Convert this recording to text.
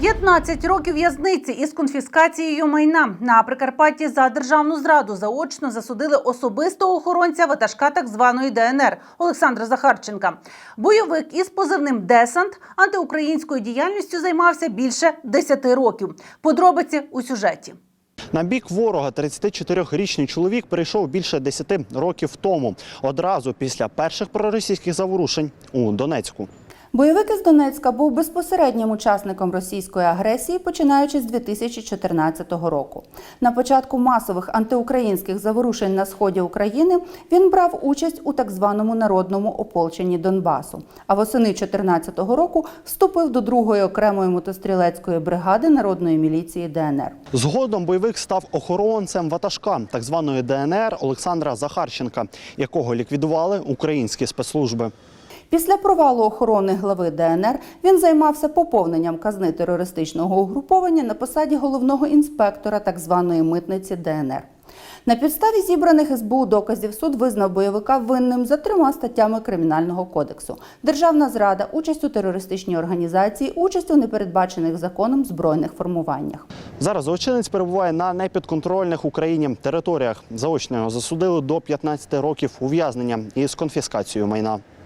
15 років в'язниці із конфіскацією майна на Прикарпатті за державну зраду заочно засудили особистого охоронця ватажка так званої ДНР Олександра Захарченка. Бойовик із позивним Десант антиукраїнською діяльністю займався більше 10 років. Подробиці у сюжеті. На бік ворога 34-річний чоловік перейшов більше 10 років тому, одразу після перших проросійських заворушень у Донецьку. Бойовик із Донецька був безпосереднім учасником російської агресії, починаючи з 2014 року. На початку масових антиукраїнських заворушень на сході України він брав участь у так званому народному ополченні Донбасу. А восени 2014 року вступив до другої окремої мотострілецької бригади народної міліції ДНР. Згодом бойовик став охоронцем ватажка так званої ДНР Олександра Захарченка, якого ліквідували українські спецслужби. Після провалу охорони глави ДНР він займався поповненням казни терористичного угруповання на посаді головного інспектора так званої митниці ДНР. На підставі зібраних СБУ доказів суд визнав бойовика винним за трьома статтями Кримінального кодексу: державна зрада, участь у терористичній організації, участь у непередбачених законом збройних формуваннях. Зараз злочинець перебуває на непідконтрольних Україні територіях. Заочно засудили до 15 років ув'язнення із конфіскацією майна.